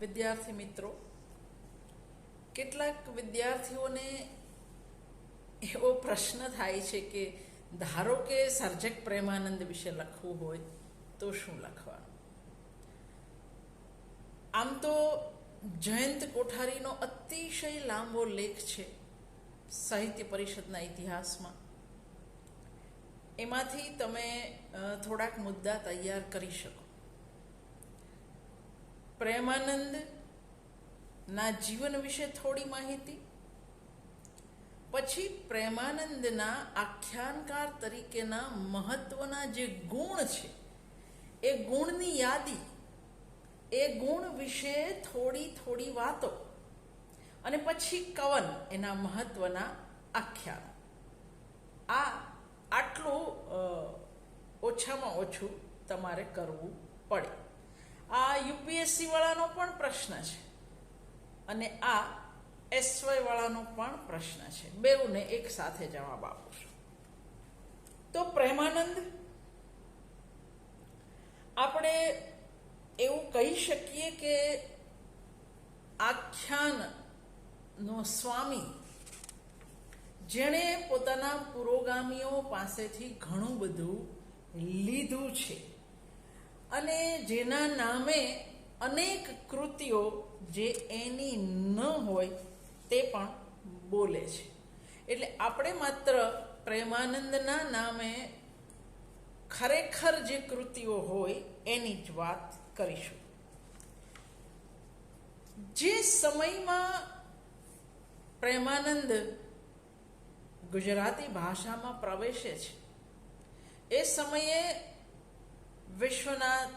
વિદ્યાર્થી મિત્રો, કેટલાક વિદ્યાર્થીઓને એવો પ્રશ્ન થાય છે કે ધારો કે સર્જક પ્રેમાનંદ વિશે લખવું હોય તો શું લખવાનું? આમ તો જયંત કોઠારીનો અતિશય લાંબો લેખ છે સાહિત્ય પરિષદના ઇતિહાસમાં. એમાંથી તમે થોડાક મુદ્દા તૈયાર કરી શકો. પ્રેમાનંદ, ના જીવન વિશે થોડી માહિતી? પછી પ્રેમાનંદના આખ્યાનકાર તરીકેના મહત્વના જે ગુણ છે, એ ગુણની યાદી, એ ગુણ વિશે થોડી થોડી વાતો, અને પછી કવન, એના મહત્વના આખ્યાનો. આ આટલું ઓછામાં ઓછું તમારે કરવું પડે. આ યુપીએસસી વાળાનો પણ પ્રશ્ન છે. અને આ એસવાય વાળાનો પણ પ્રશ્ન છે. બેઉને એક સાથે જવાબ આપું છું. તો પ્રેમાનંદ, આપણે એવું કહી શકીએ કે આખ્યાનનો સ્વામી, જેણે પોતાના પુરોગામીઓ પાસેથી ઘણું બધું લીધું છે. અને જેના નામે અનેક કૃતિઓ જે એની ન હોય તે પણ બોલે છે. એટલે આપણે માત્ર પ્રેમાનંદના નામે ખરેખર જે કૃતિઓ હોય એની જ વાત કરીશું. જે સમયમાં પ્રેમાનંદ ગુજરાતી ભાષામાં પ્રવેશે છે, એ સમયે વિશ્વનાથ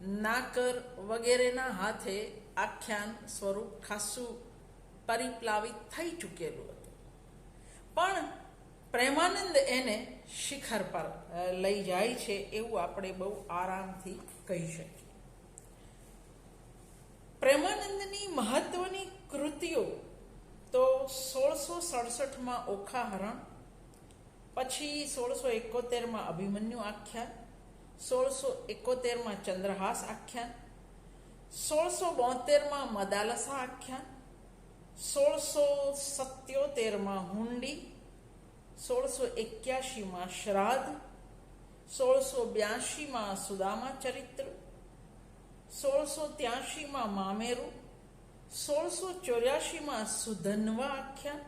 નાકર વગેરેના હાથે આખ્યાન સ્વરૂપ ખાસું પરિપ્લાવિત થઈ ચૂકેલું હતું. પણ પ્રેમાનંદ એને શિખર પર લઈ જાય છે એવું આપણે બહુ આરામથી કહી શકીએ. પ્રેમાનંદની મહત્વની કૃતિઓ તો સોળસો સડસઠમાં ઓખા હરણ પછી સોળસો એકોતેરમાં અભિમન્યુ આખ્યાન સોળસો એકોતેરમાં ચંદ્રહાસ આખ્યાન સોળસો બોતેરમાં મદાલસા આખ્યાન સોળસો સત્યોતેરમાં હુંડી સોળસો એક્યાસીમાં શ્રાદ્ધ સોળસો બ્યાસીમાં સુદામા ચરિત્ર સોળસો ત્યાસીમાં મામેરું સોળસો ચોર્યાસીમાં સુધન્વા આખ્યાન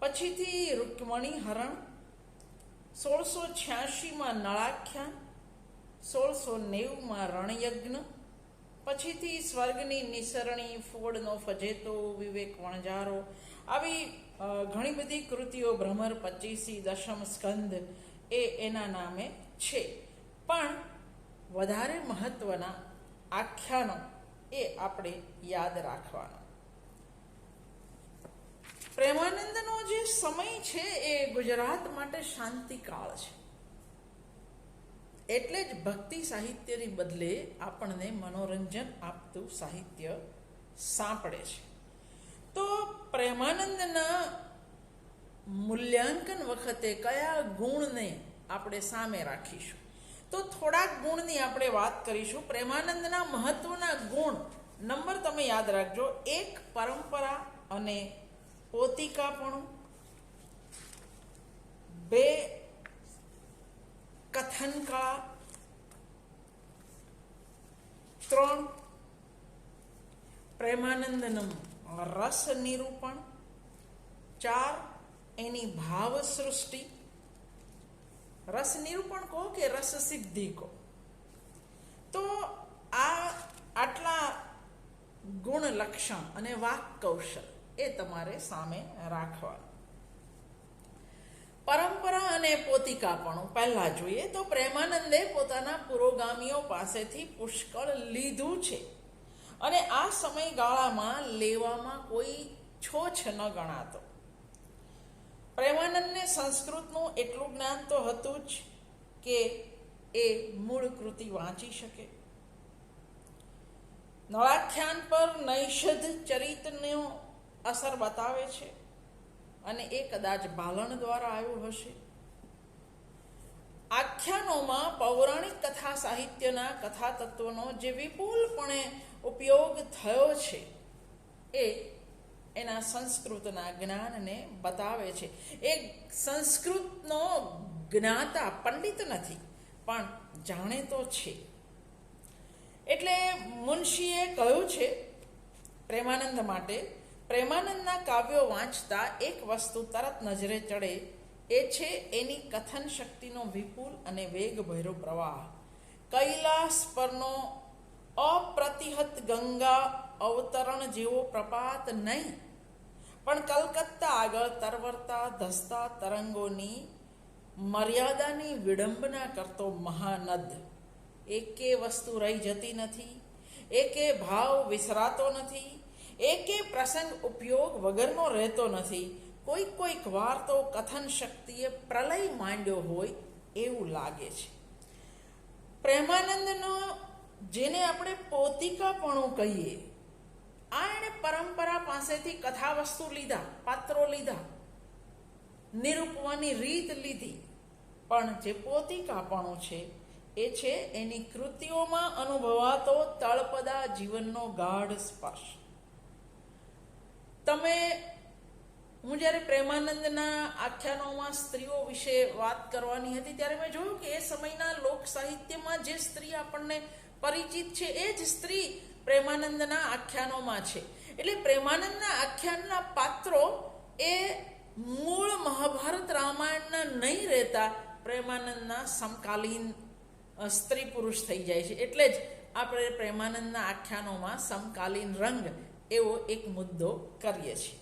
પછીથી રૂકમણી હરણ સોળસો છ્યાસીમાં નળાખ્યાન સોળસો નેવુંમાં રણયજ્ઞ, પછીથી સ્વર્ગની નિસરણી, ફોડનો ફજેતો, વિવેક વણજારો, આવી ઘણી બધી કૃતિઓ ભ્રમર પચીસી દશમ સ્કંદ એ એના નામે છે. પણ વધારે મહત્વના આખ્યાનો એ આપણે યાદ રાખવાના. પ્રેમાનંદનો જે સમય છે એ ગુજરાત માટે શાંતિકાળ છે. એટલે જ ભક્તિ સાહિત્યની બદલે આપણને મનોરંજન આપતું સાહિત્ય સાંપડે છે. તો પ્રેમાનંદના મૂલ્યાંકન વખતે કયા ગુણને આપણે સામે રાખીશું? તો થોડાક ગુણની આપણે વાત કરીશું. પ્રેમાનંદના મહત્વના ગુણ નંબર તમે યાદ રાખજો. એક પરંપરા અને પોતિકાપણું કળા ત્રણ પ્રેમાનંદનું રસ નિરૂપણ ચાર એની ભાવ સૃષ્ટિ રસ નિરૂપણ કહો કે રસ સિદ્ધિ કહો તો આ આટલા ગુણ લક્ષણ અને વાક કૌશલ એ તમારે સામે રાખવાનું પરંપરા અને પોતિકાપણું પહેલાં જોઈએ તો પ્રેમાનંદે પોતાના પુરોગામીઓ પાસેથી પુષ્કળ લીધું છે. અને આ સમયગાળામાં લેવામાં કોઈ છોછ ન ગણાતો. પ્રેમાનંદને સંસ્કૃતનું એટલું જ્ઞાન તો હતું જ કે એ મૂળ કૃતિ વાંચી શકે. નળાખ્યાન પર નૈષધ ચરિતનો અસર બતાવે છે. અને એ કદાચ બાલણ દ્વારા આવ્યું હશે. આખ્યાનોમાં પૌરાણિક કથા સાહિત્યના કથા તત્વનો જે વિપુલપણે ઉપયોગ થયો છે, એ એના સંસ્કૃતના જ્ઞાનને બતાવે છે. એ સંસ્કૃતનો જ્ઞાતા પંડિત નથી, પણ જાણે તો છે. એટલે મુનશીએ કહ્યું છે, પ્રેમાનંદ માટે પ્રેમાનંદના કાવ્યો વાંચતા એક વસ્તુ તરત નજરે ચડે, એ છે એની કથન શક્તિનો વિપુલ અને વેગભર્યો પ્રવાહ. કૈલાસ પરનો અપ્રતિહત ગંગા અવતરણ જેવો પ્રપાત નહીં. પણ કલકત્તા આગળ તરવરતા, ધસતા તરંગોની મર્યાદાની વિડંબના કરતો મહાનદ. એકે વસ્તુ રહી જતી નથી, એકે ભાવ વિસરાતો નથી એકે પ્રસંગ ઉપયોગ વગરનો રહેતો નથી. કોઈક કોઈક વાર તો કથન શક્તિએ પ્રલય માંડ્યો હોય એવું લાગે છે. પ્રેમાનંદનો, જેને આપણે પોતિકાપણું કહીએ, આ એણે પરંપરા પાસેથી કથા વસ્તુ લીધા, પાત્રો લીધા, નિરૂપવાની રીત લીધી. પણ જે પોતિકાપણું છે, એ છે એની કૃતિઓમાં અનુભવાતો તળપદા જીવનનો ગાઢ સ્પર્શ. તમે, હું જ્યારે પ્રેમાનંદના આખ્યાનોમાં સ્ત્રીઓ વિશે વાત કરવાની હતી, ત્યારે મેં જોયું કે એ સમયના લોક સાહિત્યમાં જે સ્ત્રી આપણને પરિચિત છે, એ જ સ્ત્રી પ્રેમાનંદના આખ્યાનોમાં છે. એટલે પ્રેમાનંદના આખ્યાનના પાત્રો એ મૂળ મહાભારત રામાયણના નહીં રહેતા પ્રેમાનંદના સમકાલીન સ્ત્રી પુરુષ થઈ જાય છે. એટલે જ આપણે પ્રેમાનંદના આખ્યાનોમાં સમકાલીન રંગ એવો એક મુદ્દો કરીએ છીએ.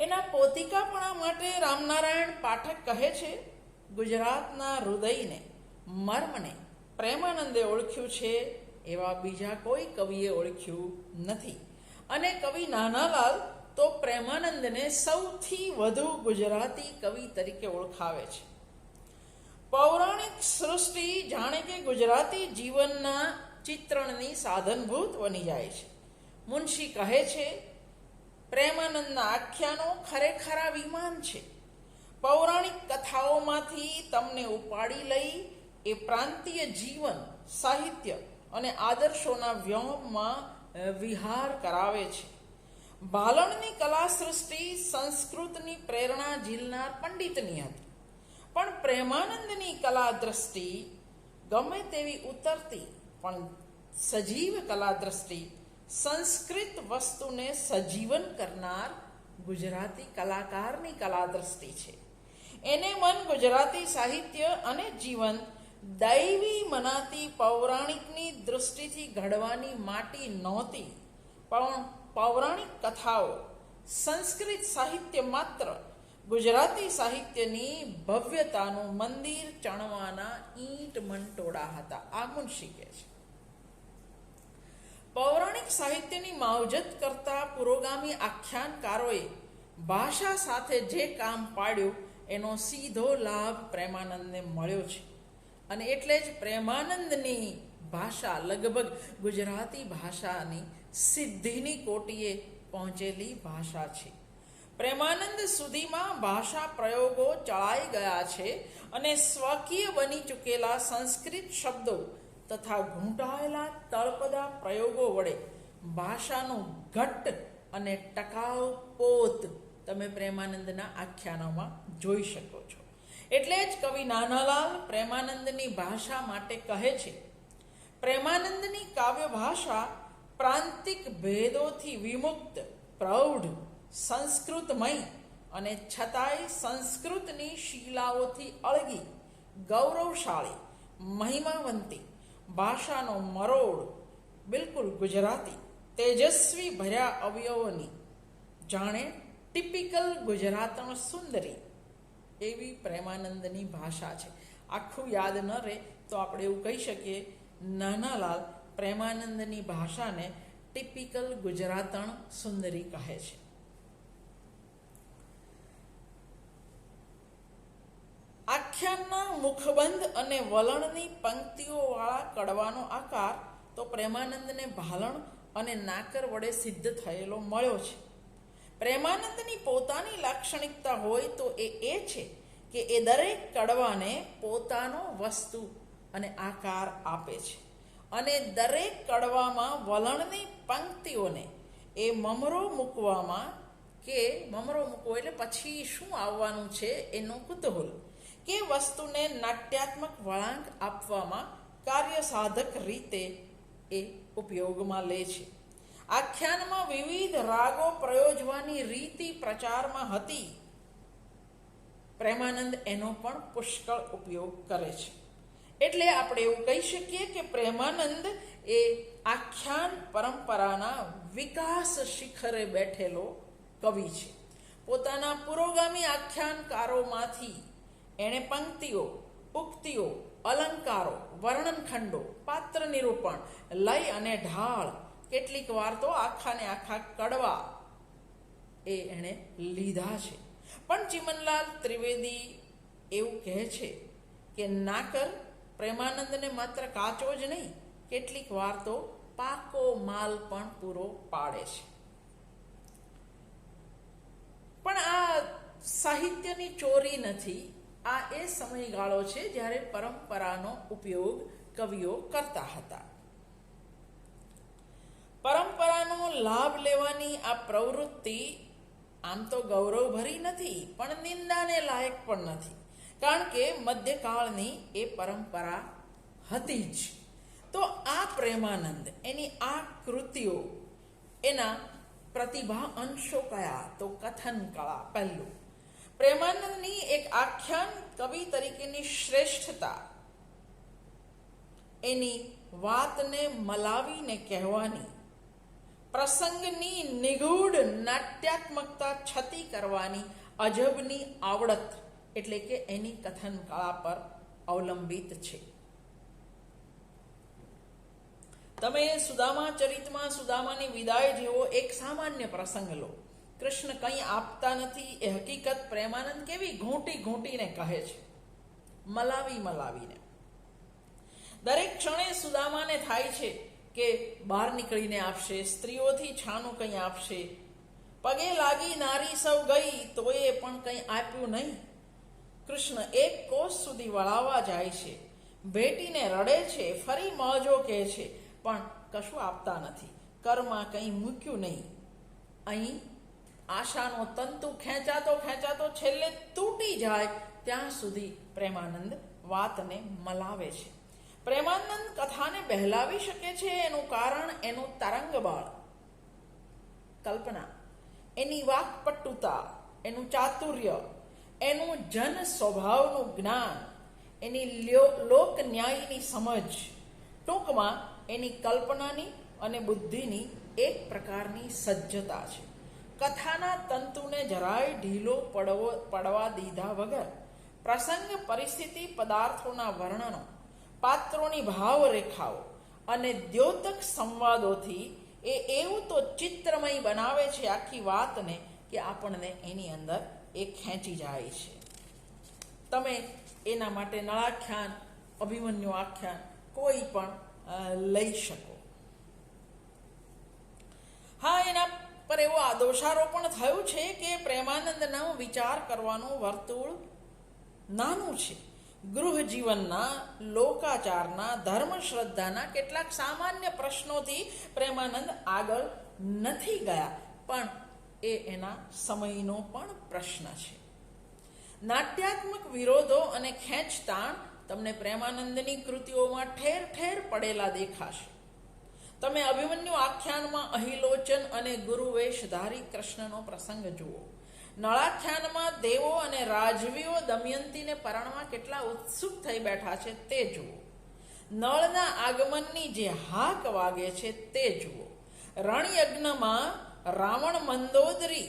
એના પોતિકાપણા માટે રામનારાયણ પાઠક કહે છે, ગુજરાતના હૃદયને, મર્મને, પ્રેમાનંદે ઓળખ્યું છે એવા બીજા કોઈ કવિએ ઓળખ્યું નથી. અને કવિ નાનાલાલ તો પ્રેમાનંદને સૌથી વધુ ગુજરાતી કવિ તરીકે ઓળખાવે છે. પૌરાણિક સૃષ્ટિ જાણે કે ગુજરાતી જીવનના ચિત્રણની સાધનભૂત બની જાય છે. મુનશી કહે છે, પ્રેમાનંદના આખ્યાનો ખરેખરા વિમાન છે. પૌરાણિક કથાઓમાંથી તમને ઉપાડી લઈ એ પ્રાંતીય જીવન, સાહિત્ય અને આદર્શોના વ્યોમમાં વિહાર કરાવે છે. બાલણની કલા સૃષ્ટિ સંસ્કૃતની પ્રેરણા ઝીલનાર પંડિતની હતી. પણ પ્રેમાનંદની કલા દ્રષ્ટિ ગમે તેવી ઉતરતી પણ સજીવ કલા દ્રષ્ટિ સંસ્કૃત વસ્તુને સજીવન કરનાર ગુજરાતી કલાકારની કલા દ્રષ્ટિ છે. એને મન ગુજરાતી સાહિત્ય અને જીવન દૈવી મનાતી પૌરાણિકની દૃષ્ટિથી ઘડવાની માટી નહોતી, પણ પૌરાણિક કથાઓ સંસ્કૃત સાહિત્ય માત્ર ગુજરાતી સાહિત્યની ભવ્યતાનું મંદિર ચણવાના ઈંટ મંટોળા હતા. આ મુનશી કહે છે. પૌરાણિક સાહિત્યની માવજત કરતા પુરોગામી આખ્યાનકારોએ ભાષા સાથે જે કામ પાડ્યું, એનો સીધો લાભ પ્રેમાનંદને મળ્યો છે. અને એટલે જ પ્રેમાનંદની ભાષા લગભગ ગુજરાતી ભાષાની સિદ્ધિની કોટીએ પહોંચેલી ભાષા છે. પ્રેમાનંદ સુધીમાં ભાષા પ્રયોગો ચળાઈ ગયા છે અને સ્વકીય બની ચૂકેલા સંસ્કૃત શબ્દો તથા ઘૂંટાયેલા તળપદા પ્રયોગો વડે ભાષાનું ઘટ્ટ અને ટકાઉ પોત તમે પ્રેમાનંદના આખ્યાનોમાં જોઈ શકો છો. એટલે જ કવિ નાનાલાલ પ્રેમાનંદની ભાષા માટે કહે છે, પ્રેમાનંદની કાવ્ય ભાષા પ્રાંતિક ભેદોથી વિમુક્ત, પ્રૌઢ, સંસ્કૃતમય અને છતાંય સંસ્કૃતની શીલાઓથી અળગી, ગૌરવશાળી, મહિમાવંતી ભાષાનો મરોડ બિલકુલ ગુજરાતી, તેજસ્વી ભર્યા અવયવોની. જાણે ટિપિકલ ગુજરાતણ સુંદરી એવી પ્રેમાનંદની ભાષા છે. આખું યાદ ન રહે તો આપણે એવું કહી શકીએ, નાનાલાલ પ્રેમાનંદની ભાષાને ટિપિકલ ગુજરાતણ સુંદરી કહે છે. આખ્યાનના મુખબંધ અને વલણની પંક્તિઓવાળા કડવાનો આકાર તો પ્રેમાનંદને ભાલણ અને નાકર વડે સિદ્ધ થયેલો મળ્યો છે. પ્રેમાનંદની પોતાની લાક્ષણિકતા હોય તો એ એ છે કે એ દરેક કડવાને પોતાનો વસ્તુ અને આકાર આપે છે અને દરેક કડવામાં વલણની પંક્તિઓને એ મમરો મૂકવામાં કે મમરો મૂકવો એટલે પછી શું આવવાનું છે એનું કુતૂહલ. કે વસ્તુને નાટ્યાત્મક વળાંક આપવામાં કાર્ય સાધક રીતે એ ઉપયોગમાં લે છે. આખ્યાનમાં વિવિધ રાગો પ્રયોજવાની રીતિ પ્રચારમાં હતી. પ્રેમાનંદ એનો પણ પુષ્કળ ઉપયોગ કરે છે. એટલે આપણે એવું કહી શકીએ કે પ્રેમાનંદ એ આખ્યાન પરંપરાના વિકાસ શિખરે બેઠેલો કવિ છે. પોતાના પુરોગામી આખ્યાનકારોમાંથી એણે પંક્તિઓ ઉક્તિઓ અલંકારો, વર્ણનખંડો પાત્ર નિરૂપણ લય અને ઢાળ, કેટલીક વાર તો આખાને આખા કડવા એ એણે લીધા છે. પણ ચિમનલાલ ત્રિવેદી એવું કહે છે કે નાકર પ્રેમાનંદને માત્ર કાચો જ નહીં, કેટલીક વાર તો પાકો માલ પણ પૂરો પાડે છે. પણ આ સાહિત્યની ચોરી નથી આ એ સમયગાળો છે જ્યારે પરંપરાનો ઉપયોગ કવિઓ કરતા હતા. પરંપરાનો લાભ લેવાની આ પ્રવૃત્તિ આમ તો ગૌરવભરી નથી, પણ નિંદાને લાયક પણ નથી. કારણ કે મધ્યકાળની એ પરંપરા હતી જ. તો આ પ્રેમાનંદ, એની આ કૃતિઓ, એના પ્રતિભા અંશો કયા? તો કથન કળા પહેલું. પ્રેમાનંદની એક આખ્યાન કવિ તરીકેની શ્રેષ્ઠતા. એની વાતને મલાવીને કહેવાની, પ્રસંગની નિગૂઢ નાટ્યાત્મકતા છતી કરવાની અજબની આવડત એટલે કે એની કથન કળા પર અવલંબિત છે. તમે સુદામા ચરિતમાં સુદામાની વિદાય જેવો એક સામાન્ય પ્રસંગ લો. કૃષ્ણ કંઈ આપતા નથી, એ હકીકત પ્રેમાનંદ કેવી ઘૂંટી ઘૂંટીને કહે છે. મલાવી મલાવીને. દરેક ક્ષણે સુદામાને થાય છે કે બહાર નીકળીને આપશે, સ્ત્રીઓથી છાનું કંઈ આપશે. પગે લાગી નારી સૌ ગઈ તો એ પણ કંઈ આપ્યું નહીં. કૃષ્ણ એક કોષ સુધી વળાવવા જાય છે. ભેટીને રડે છે, ફરી મોજો કહે છે, પણ કશું આપતા નથી. કરમાં કંઈ મૂક્યું નહીં. અહીં આશાનો તંતુ ખેંચાતો ખેંચાતો છેલ્લે તૂટી જાય ત્યાં સુધી પ્રેમાનંદ વાતને મલાવે છે. પ્રેમાનંદ કથાને બહેલાવી શકે છે એનું કારણ એનું તરંગબાળ કલ્પના, એની વાકપટુતા, એનું ચાતુર્ય, એનું જન સ્વભાવનું જ્ઞાન, એની લોક ન્યાયની સમજ, ટૂંકમાં એની કલ્પનાની અને બુદ્ધિની એક પ્રકારની સજ્જતા છે. કથાના તંતુને જરાય ઢીલો પડવો, પડવા દીધા વગર પ્રસંગ પરિસ્થિતિ પદાર્થોના વર્ણનો, પાત્રોની ભાવરેખાઓ અને દ્યોતક સંવાદોથી એ એવું તો ચિત્રમય બનાવે છે આખી વાતને કે આપણને એની અંદર એ ખેંચી જાય છે. તમે એના માટે નળાખ્યાન, અભિમન્યુ આખ્યાન કોઈ પણ લઈ શકો. હા, એના પર એવો આ દોષારોપણ થયું છે કે પ્રેમાનંદનો વિચાર કરવાનું વર્તુળ નાનું છે. ગૃહ જીવનના લોકાચારના ધર્મ શ્રદ્ધાના કેટલાક સામાન્ય પ્રશ્નોથી પ્રેમાનંદ આગળ નથી ગયા, પણ એ એના સમયનો પણ પ્રશ્ન છે. નાટ્યાત્મક વિરોધો અને ખેંચતાણ તમને પ્રેમાનંદની કૃતિઓમાં ઠેર ઠેર પડેલા દેખાશે. તમે અભિમન્યુ આખ્યાનમાં અહિલોચન અને ગુરુવેશધારી કૃષ્ણનો પ્રસંગ જુઓ. નળાખ્યાનમાં દેવો અને રાજવીઓ દમયંતીને પરણવા કેટલા ઉત્સુક થઈ બેઠા છે તે જુઓ. નળના આગમનની જે હાક વાગે છે તે જુઓ. રણયજ્ઞમાં રાવણ મંદોદરી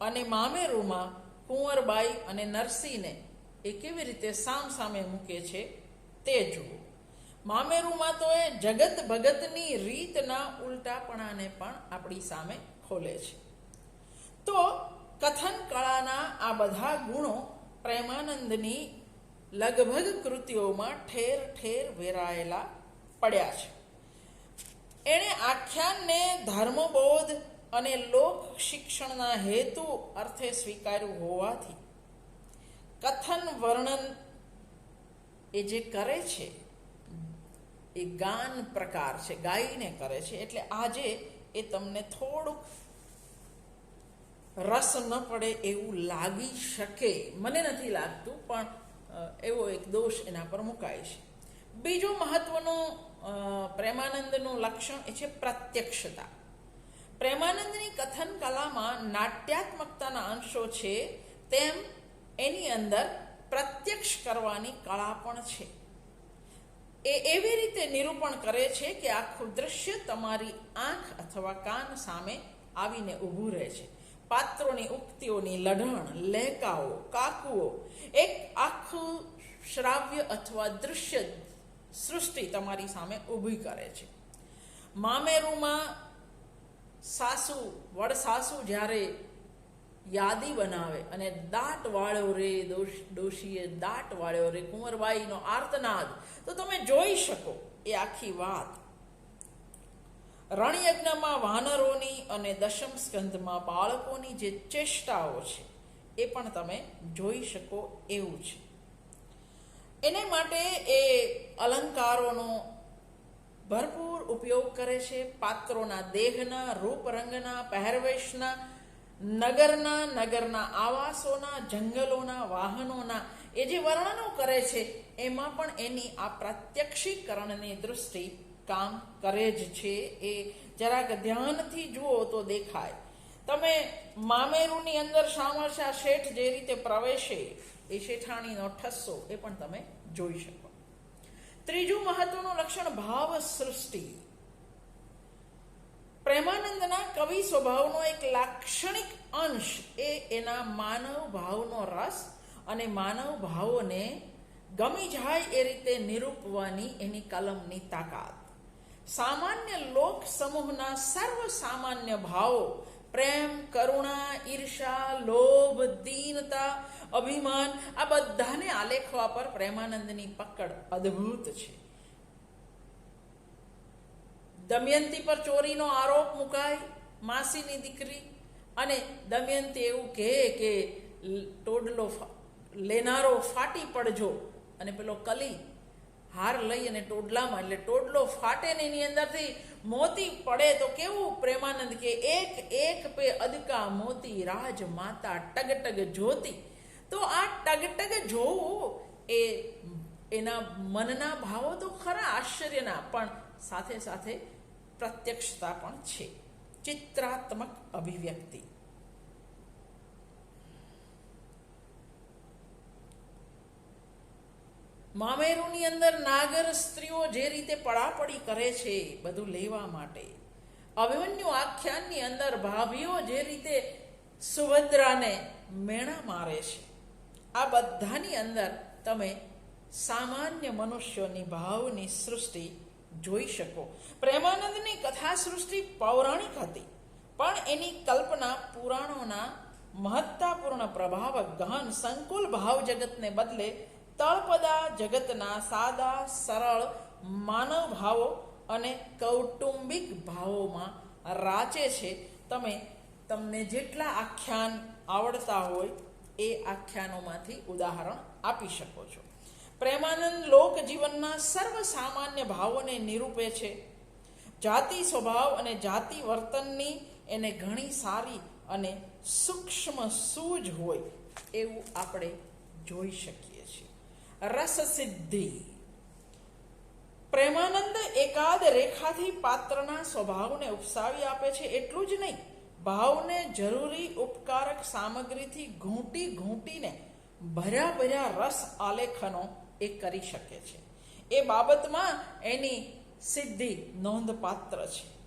અને મામેરુમાં કુંવરબાઈ અને નરસિંહને એ કેવી રીતે સામ સામે મૂકે છે તે જુઓ. મામેરુમાં તો એ જગત ભગતની રીતના ઉલટાપણાને પણ આપણી સામે ખોલે છે. તો કથન કળાના આ બધા ગુણો પ્રેમાનંદની લગભગ કૃતિઓમાં ઠેર ઠેર વેરાયેલા પડ્યા છે. એણે આખ્યાનને ધર્મબોધ અને લોક શિક્ષણના હેતુ અર્થે સ્વીકાર્યું હોવાથી કથન વર્ણન એ જે કરે છે એ ગાન પ્રકાર છે, ગાઈને કરે છે, એટલે આજે એ તમને થોડુંક રસ ન પડે એવું લાગી શકે. મને નથી લાગતું, પણ એવો એક દોષ એના પર મુકાય છે. બીજું મહત્વનું પ્રેમાનંદનું લક્ષણ એ છે પ્રત્યક્ષતા. પ્રેમાનંદની કથન કલામાં નાટ્યાત્મકતાના અંશો છે, તેમ એની અંદર પ્રત્યક્ષ કરવાની કળા પણ છે. એ એવી રીતે નિરૂપણ કરે છે કે આખું દ્રશ્ય તમારી આંખ અથવા કાન સામે આવીને ઊભું રહે છે. પાત્રોની ઉક્તિઓની લઢણ, લહેકાઓ, કાકુઓ, એક આખું શ્રાવ્ય અથવા દૃશ્ય સૃષ્ટિ તમારી સામે ઊભી કરે છે. મામેરુમાં સાસુ વડ સાસુ જ્યારે યાદી બનાવે અને દાટ વાળ્યો રે દોષ ડોશીએ દાટ વાળ્યો રે કુંવરબાઈનો આર્તનાદ. તો તમે જોઈ શકો એ આખી વાત. રણયજ્ઞમાં વાનરોની અને દશમ સ્કંધમાં બાળકોની જે ચેષ્ટાઓ છે, એ પણ તમે જોઈ શકો એવું છે. એને માટે એ અલંકારોનો ભરપૂર ઉપયોગ કરે છે. પાત્રોના દેહના, રૂપરંગના, પહેરવેશના નગરના નગરના આવાસોના, જંગલોના, વાહનોના, એ જે વર્ણનો કરે છે, એમાં પણ એની આ પ્રત્યક્ષીકરણની દૃષ્ટિ કામ કરે જ છે. એ જરાક ધ્યાનથી જુઓ તો દેખાય. તમે મામેરુની અંદર શામળશા શેઠ જે રીતે પ્રવેશે, એ શેઠાણીનો ઠસ્સો એ પણ તમે જોઈ શકો. ત્રીજું મહત્વનું લક્ષણ ભાવ સૃષ્ટિ. પ્રેમાનંદના કવિ સ્વભાવનો એક લાક્ષણિક અંશ એ એના માનવ ભાવનો રસ અને માનવ ભાવોને ગમી જાય એ રીતે નિરૂપવાની એની કલમની તાકાત. સામાન્ય લોક સમૂહના સર્વ સામાન્ય ભાવો પ્રેમ, કરુણા ઈર્ષા લોભ, દીનતા, અભિમાન આ બધાને આલેખવા પર પ્રેમાનંદની પકડ અદ્ભુત છે. દમયંતી પર ચોરીનો આરોપ મુકાય માસીની દીકરી અને દમયંતી એવું કહે કે ટોડલો લેનારો ફાટી પડજો અને પેલો કલી હાર લઈ અને ટોડલામાં, એટલે ટોડલો ફાટે ને એની અંદરથી મોતી પડે તો કેવું પ્રેમાનંદ કે એક એક પે અદકા મોતી રાજ માતા ટગટગ જોતી. તો આ ટગટગ જોવું એ, એના મનના ભાવો તો ખરા આશ્ચર્યના, પણ સાથે સાથે પ્રત્યક્ષતા પણ છે. ચિત્રાત્મક અભિવ્યક્તિ. મામેરુની અંદર નાગર સ્ત્રીઓ જે રીતે પડાપડી કરે છે બધું લેવા માટે. અભિમન્યુ આખ્યાનની અંદર ભાભીઓ જે રીતે સુભદ્રાને મેણા મારે છે. આ બધાની અંદર તમે સામાન્ય મનુષ્યોની ભાવની સૃષ્ટિ જોઈ શકો. પ્રેમાનંદની કથા સૃષ્ટિ પૌરાણિક હતી, પણ એની કલ્પના પુરાણોના મહત્તાપૂર્ણ પ્રભાવ, ગહન, સંકુલ ભાવ જગતને બદલે તળપદા જગતના સાદા, સરળ માનવ ભાવો અને કૌટુંબિક ભાવોમાં રાચે છે. તમે તમને જેટલા આખ્યાન આવડતા હોય, એ આખ્યાનોમાંથી ઉદાહરણ આપી શકો છો. પ્રેમાનંદ લોક જીવનના સર્વ સામાન્ય ભાવોને નિરૂપે છે. જાતિ સ્વભાવ અને જાતિ વર્તનની એને ઘણી સારી અને સૂક્ષ્મ સૂઝ હોય એવું આપણે જોઈ શકીએ છીએ. રસ સિદ્ધિ પ્રેમાનંદ એકાદ રેખાથી પાત્રના સ્વભાવને ઉપસાવી આપે છે એટલું જ નહીં, ભાવને જરૂરી ઉપકારક સામગ્રીથી ઘૂંટી ઘૂંટીને ભર્યા ભર્યા રસ આલેખનો એ કરી શકે છે. એ બાબતમાં એની સિદ્ધિ નોંધપાત્ર છે.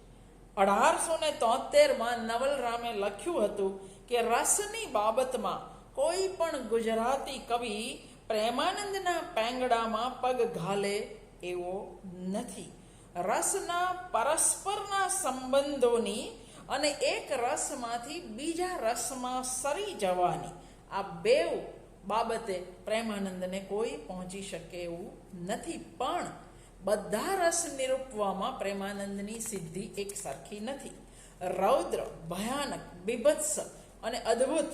અઢારસો ને તોતેરમાં નવલરામે લખ્યું હતું કે રસની બાબતમાં કોઈ પણ ગુજરાતી કવિ પ્રેમાનંદના પેંગડામાં પગ ઘાલે એવો નથી. રસના પરસ્પરના સંબંધોની અને એક રસમાંથી બીજા રસમાં સરી જવાની આ બેવ બાબતે પ્રેમાનંદને કોઈ પહોંચી શકે એવું નથી, પણ બધા રસ નિરૂપવામાં પ્રેમાનંદની સિદ્ધિ એક સરખી નથી. રૌદ્ર, ભયાનક, બીભત્સ અને અદ્ભુત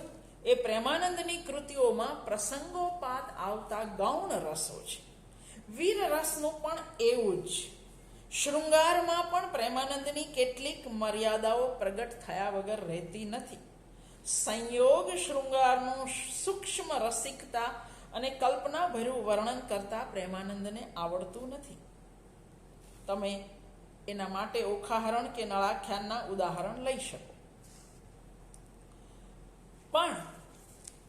એ પ્રેમાનંદની કૃતિઓમાં પ્રસંગોપાત આવતા ગૌણ રસો છે. વીર રસનું પણ એવું જ. શૃંગારમાં પણ પ્રેમાનંદની કેટલીક મર્યાદાઓ પ્રગટ થયા વગર રહેતી નથી. સંયોગ શૃંગારનું સૂક્ષ્મ રસિકતા અને કલ્પનાભર્યું વર્ણન કરતા પ્રેમાનંદને આવડતું નથી. તમે એના માટે ઉખાહરણ કે નળાખ્યાનના ઉદાહરણ લઈ શકો. પણ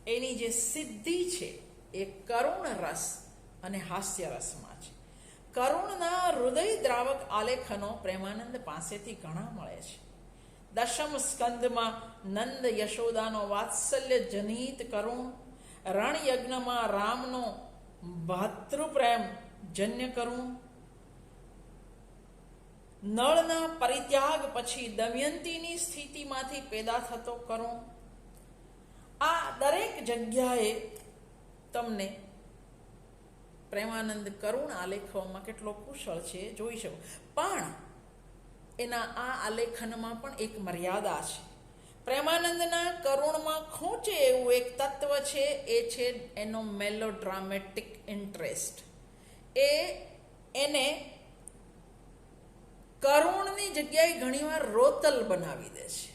એની જે સિદ્ધિ છે એ કરુણ રસ અને હાસ્ય રસમાં છે. કરુણના હૃદય દ્રાવક આલેખનો પ્રેમાનંદ પાસેથી ઘણા મળે છે. દશમ સ્કંદમાં નંદ યશોદાનો વાત્સલ્ય જનિત કરુણ રણયજ્ઞમાં રામનો ભાતૃપ્રેમ જન્ય કરુણ નળના પરિત્યાગ પછી દમયંતીની સ્થિતિમાંથી પેદા થતો કરુણ આ દરેક જગ્યાએ તમને પ્રેમાનંદ કરુણ આલેખવામાં કેટલો કુશળ છે, જોઈ શકો. પણ એના આ આલેખનમાં પણ એક મર્યાદા છે. પ્રેમાનંદના કરુણમાં ખૂંચે એવું એક તત્વ છે, એ છે એનો મેલોડ્રામેટિક ઇન્ટરેસ્ટ એ એને કરુણની જગ્યાએ ઘણીવાર રોતલ બનાવી દે છે.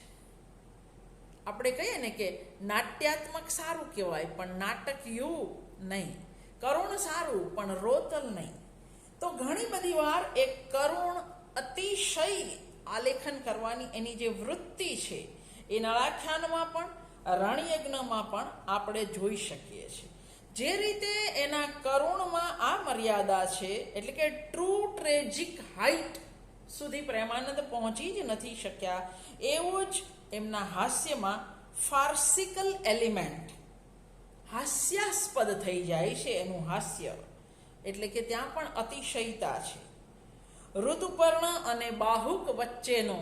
આપણે કહીએ ને કે નાટ્યાત્મક સારું કહેવાય, પણ નાટક યુ નહીં. કરુણ સારું, પણ રોતલ નહીં. તો ઘણી બધી વાર એક કરુણ અતિશય આલેખન કરવાની એની જે વૃત્તિ છે, એ નળાખ્યાનમાં પણ, રણયજ્ઞમાં પણ આપણે જોઈ શકીએ છીએ. જે રીતે એના કરુણમાં આ મર્યાદા છે, એટલે કે ટ્રુ ટ્રેજિક હાઇટ સુધી પ્રેમાનંદ પહોંચી જ નથી શક્યા, એવું જ એમના હાસ્યમાં ફાર્સિકલ એલિમેન્ટ હાસ્યાસ્પદ થઈ જાય છે એનું હાસ્ય. એટલે કે ત્યાં પણ અતિશયતા છે. ઋતુપર્ણ અને બાહુક વચ્ચેનો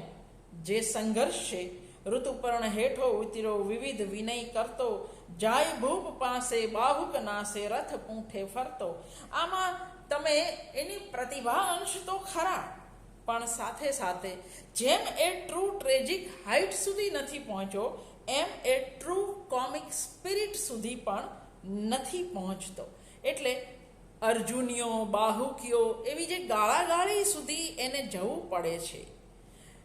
જે સંઘર્ષ છે, ઋતુપર્ણ હેઠો ઉતર્યો વિવિધ વિનય કરતો, જાય ભૂપ પાસે બાહુક નાસે રથ પૂંઠે ફરતો. આમાં તમે એની પ્રતિભા અંશ તો ખરા, પણ સાથે સાથે જેમ એ ટ્રુ ટ્રેજિક હાઇટ સુધી નથી પહોંચ્યો, એમ એ ટ્રુ કોમિક સ્પિરિટ સુધી પણ નથી પહોંચતો. એટલે અર્જુનીઓ, બાહુકીઓ એવી જે ગાળાગાળી સુધી એને જવું પડે છે.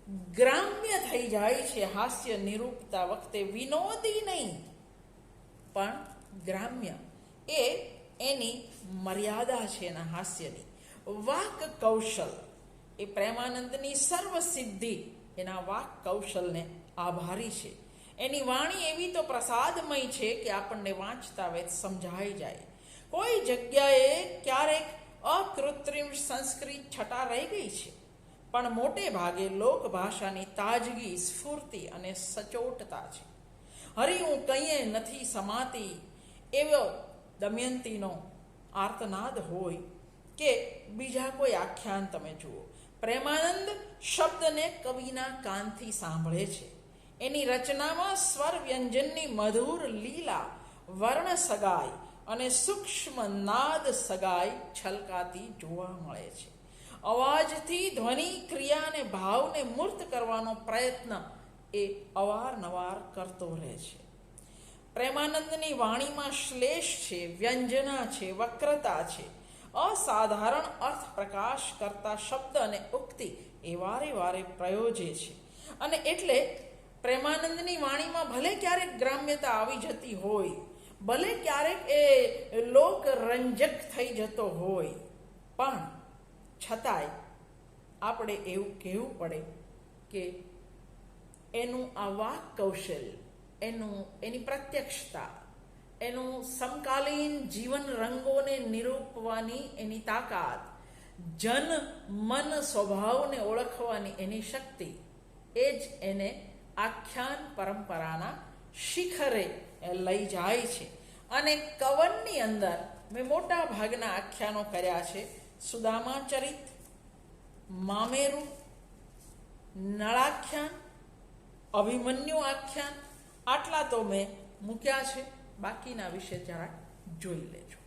ગ્રામ્ય થઈ જાય છે હાસ્ય નિરૂપતા વખતે વિનોદી નહીં. પણ ગ્રામ્ય એ એની મર્યાદા છે એના હાસ્યની. વાક કૌશલ એ પ્રેમાનંદની સર્વ સિદ્ધિ એના વાક કૌશલને આભારી છે. એની વાણી એવી તો પ્રસાદમય છે કે આપણને વાંચતા વેત સમજાઈ જાય. કોઈ જગ્યાએ ક્યારેક અકૃત્રિમ સંસ્કૃત છટા રહી ગઈ છે. પણ મોટે ભાગે લોકભાષાની તાજગી, સ્ફૂર્તિ અને સચોટતા છે. હરી, હું કંઈએ નથી સમાતી, એવો દમયંતીનો આર્તનાદ હોય કે બીજા કોઈ આખ્યાન તમે જુઓ. પ્રેમાનંદ શબ્દને કવિના કાનથી સાંભળે છે. એની રચનામાં સ્વર વ્યંજનની મધુર લીલા વર્ણ સગાઈ અને સૂક્ષ્મ નાદ સગાઈ છલકાતી જોવા મળે છે. અવાજથી ધ્વનિ ક્રિયાને ભાવને મૂર્ત કરવાનો પ્રયત્ન એ અવારનવાર કરતો રહે છે. પ્રેમાનંદની વાણીમાં શ્લેષ છે, વ્યંજના છે, વક્રતા છે. અસાધારણ અર્થ પ્રકાશ કરતા શબ્દ અને ઉક્તિ એ વારે વારે પ્રયોજે છે. અને એટલે પ્રેમાનંદની વાણીમાં ભલે ક્યારેક ગ્રામ્યતા આવી જતી હોય ભલે ક્યારેક એ લોક રંજક થઈ જતો હોય, પણ છતાંય આપણે એવું કહેવું પડે કે એનું આ વાક કૌશલ્ય એનું, એની પ્રત્યક્ષતા, એનું સમકાલીન જીવન રંગોને નિરૂપવાની એની તાકાત, જન મન સ્વભાવને ઓળખવાની એની શક્તિ, એ જ એને આખ્યાન પરંપરાના શિખરે લઈ જાય છે. અને કવનની અંદર મેં મોટા ભાગના આખ્યાનો કર્યા છે. સુદામા ચરિત, મામેરુ, નળાખ્યાન, અભિમન્યુ આખ્યાન, આટલા તો મેં મૂક્યા છે. બાકીના વિશે જરાક જોઈ લેજો.